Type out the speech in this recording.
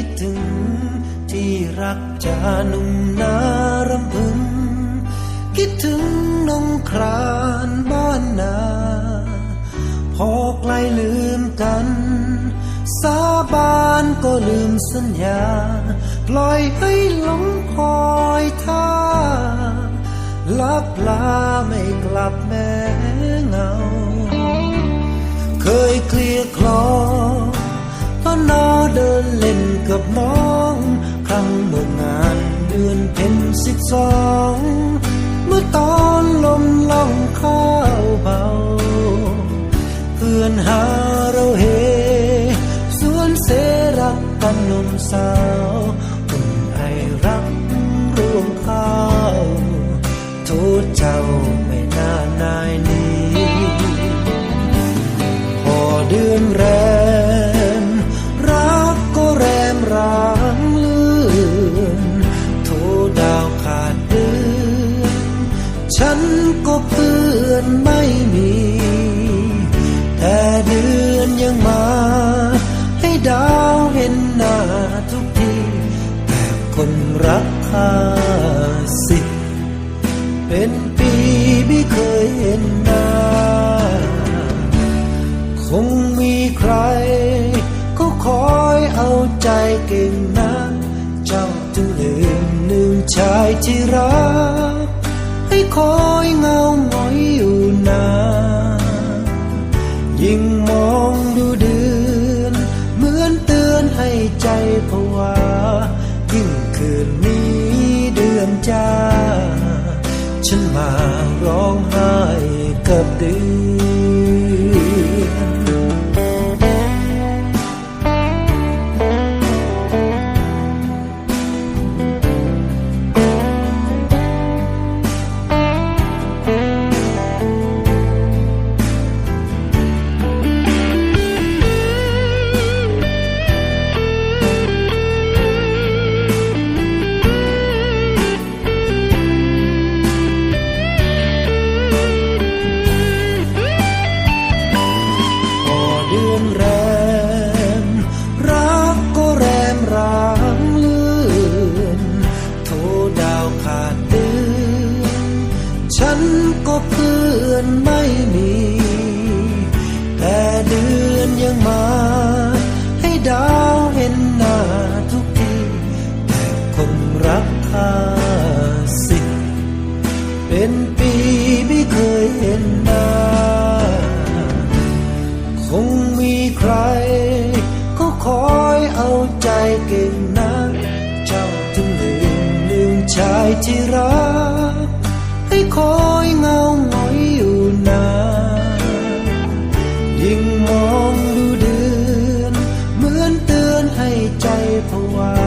ิดถึง ที่รักจะนุ่มนารำพึง คิดถึงนงครานบ้านนา พอไกลลืมกัน สาบานก็ลืมสัญญา ปล่อยให้หลงคอยท่าลับลาไม่กลับแม้เงา เคยเคลียร์คลอตอนนอน กับน้องครั้งเมื่องานเดือนเพ็ญสิบสองเมื่อตอนลมล่องข้าวเบา เพื่อนหาเราเฮสวนเสรักกันนมสาวอุ่นไอรักร่วมข้าวโทษเจ้า อนยังมา ให้ดาวเห็นหน้าทุกที แต่คนรักค่าสิเป็นปีไม่เคยเห็นหน้า คงมีใครเขาคอยเอาใจเก่งนักเจ้าจึงลืมลืมชายที่รัก ให้คอยเงา ใจผวายิ่งคืนนี้เดือนจ้า ฉันมาร้องไห้กับเดือน อนไม่มี แต่เดือนยังมา ให้ดาวเห็นหน้าทุกที แต่คนรักค่าสิเป็นปีไม่เคยเห็นหน้า คงมีใครเขาคอยเอาใจเก่งนัก เจ้าจึงลืมลืมชายที่รัก sleep a while.